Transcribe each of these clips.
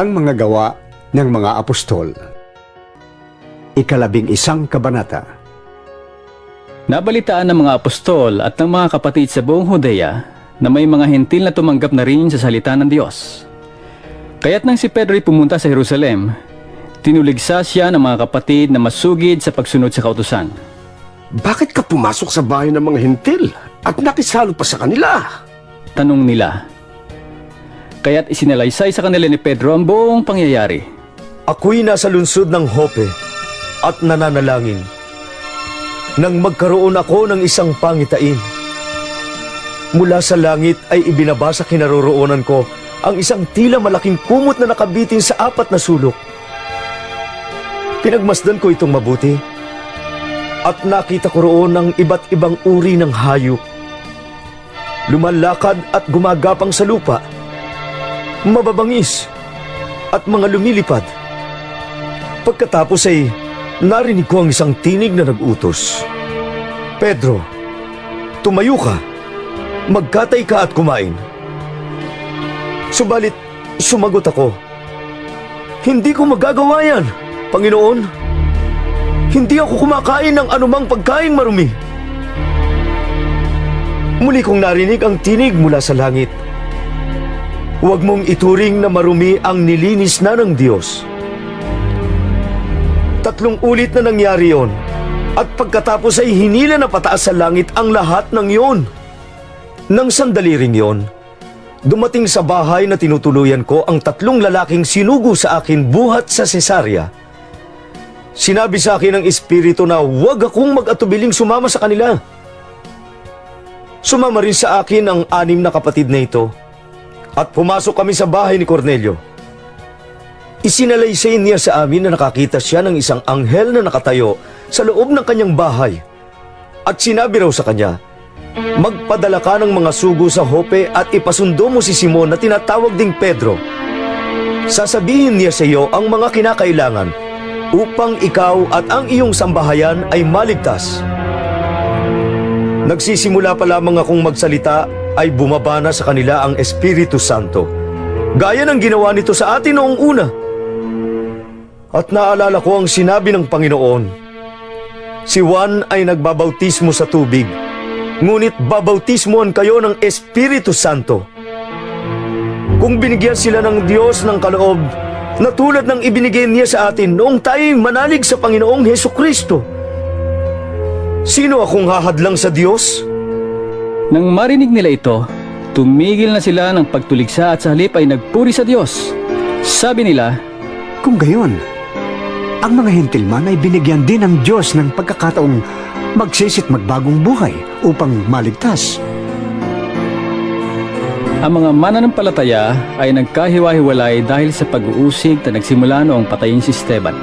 Ang mga gawa ng mga apostol. Ikalabing isang kabanata. Nabalitaan ng mga apostol at ng mga kapatid sa buong Hodea na may mga hentil na tumanggap na rin sa salita ng Diyos. Kaya't nang si Pedro ay pumunta sa Jerusalem, tinuligsa siya ng mga kapatid na masugid sa pagsunod sa kautusan. Bakit ka pumasok sa bahay ng mga hintil at nakisalo pa sa kanila? Tanong nila. Kaya't isinalaysay sa kanila ni Pedro ang buong pangyayari. Ako'y nasa lungsod ng Hope at nananalangin. Nang magkaroon ako ng isang pangitain. Mula sa langit ay ibinabasa kinaroroonan ko ang isang tila malaking kumot na nakabitin sa apat na sulok. Pinagmasdan ko itong mabuti at nakita ko roon ang iba't ibang uri ng hayop. Lumalakad at gumagapang sa lupa, mababangis at mga lumilipad. Pagkatapos ay narinig ko ang isang tinig na nag-utos. Pedro, tumayo ka. Magkatay ka at kumain. Subalit, sumagot ako. Hindi ko magagawa yan, Panginoon. Hindi ako kumakain ng anumang pagkain marumi. Muli kong narinig ang tinig mula sa langit. Huwag mong ituring na marumi ang nilinis na ng Diyos. Tatlong ulit na nangyari yon. At pagkatapos ay hinila na pataas sa langit ang lahat ng yon. Nang sandali ring yon, dumating sa bahay na tinutuluyan ko ang tatlong lalaking sinugo sa akin buhat sa Cesarea. Sinabi sa akin ng Espiritu na huwag akong mag-atubiling sumama sa kanila. Sumama rin sa akin ang anim na kapatid na ito at pumasok kami sa bahay ni Cornelio. Isinalaysay niya sa amin na nakakita siya ng isang anghel na nakatayo sa loob ng kanyang bahay. At sinabi raw sa kanya, Magpadala ka ng mga sugo sa Hope at ipasundo mo si Simon na tinatawag ding Pedro. Sasabihin niya sa iyo ang mga kinakailangan upang ikaw at ang iyong sambahayan ay maligtas. Nagsisimula pa lamang akong magsalita ay bumaba na sa kanila ang Espiritu Santo. Gaya ng ginawa nito sa atin noong una. At naalala ko ang sinabi ng Panginoon. Si Juan ay nagbabautismo sa tubig, ngunit babautismoan kayo ng Espiritu Santo. Kung binigyan sila ng Diyos ng kaloob na tulad ng ibinigay niya sa atin noong tayo'y manalig sa Panginoong Heso Kristo, sino akong hahadlang sa Diyos? Nang marinig nila ito, tumigil na sila ng pagtuligsa at sa halip ay nagpuri sa Diyos. Sabi nila, Kung gayon, ang mga hentilman ay binigyan din ng Diyos ng pagkakataong magsisit magbagong buhay upang maligtas. ang mga mananampalataya ay nagkahiwa-hiwalay dahil sa pag-uusig na nagsimula noong patayin si Esteban.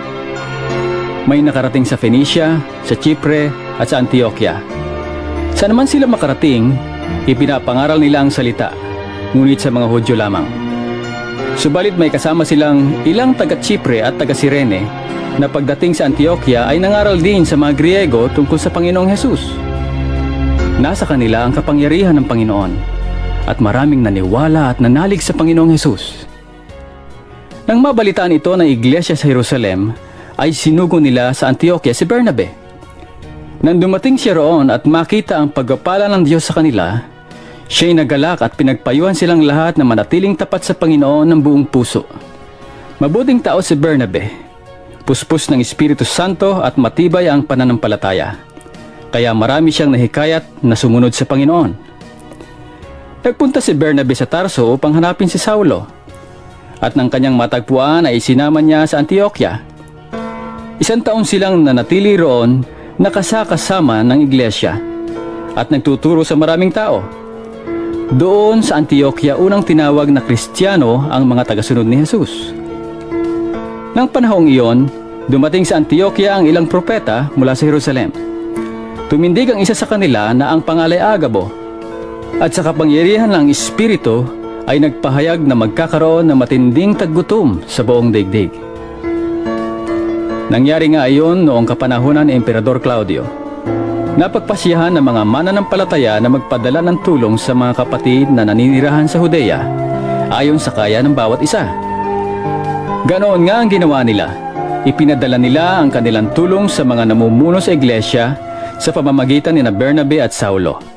May nakarating sa Phoenicia, sa Chipre at sa Antioquia. Saan naman sila makarating, ipinapangaral nila ang salita, ngunit sa mga Hudyo lamang. Subalit may kasama silang ilang taga-Chipre at taga-Sirene na pagdating sa Antioquia ay nangaral din sa mga Griego tungkol sa Panginoong Hesus. Nasa kanila ang kapangyarihan ng Panginoon at maraming naniwala at nanalig sa Panginoong Hesus. Nang mabalitaan ito ng iglesia sa Jerusalem, ay sinugo nila sa Antioquia si Bernabe. Nang dumating siya roon at makita ang pagpapala ng Diyos sa kanila, siya'y nagalak at pinagpayuhan silang lahat na manatiling tapat sa Panginoon ng buong puso. Mabuting tao si Bernabe, puspos ng Espiritu Santo at matibay ang pananampalataya. Kaya marami siyang nahikayat na sumunod sa Panginoon. Nagpunta si Bernabe sa Tarso upang hanapin si Saulo. At nang kanyang matagpuan ay sinama niya sa Antioquia. Isang taon silang nanatili roon nakasakasama ng iglesia at nagtuturo sa maraming tao. Doon sa Antioquia unang tinawag na Kristiyano ang mga tagasunod ni Jesus. Nang panahong iyon, dumating sa Antioquia ang ilang propeta mula sa Jerusalem. Tumindig ang isa sa kanila na ang pangalay Agabo at sa kapangyarihan ng Espiritu ay nagpahayag na magkakaroon ng matinding taggutom sa buong daigdig. Nangyari nga iyon noong kapanahunan ni Emperador Claudio. Napagpasyahan ng mga mananampalataya na magpadala ng tulong sa mga kapatid na naninirahan sa Judea ayon sa kaya ng bawat isa. Ganoon nga ang ginawa nila. Ipinadala nila ang kanilang tulong sa mga namumuno sa iglesia sa pamamagitan ni na Bernabe at Saulo.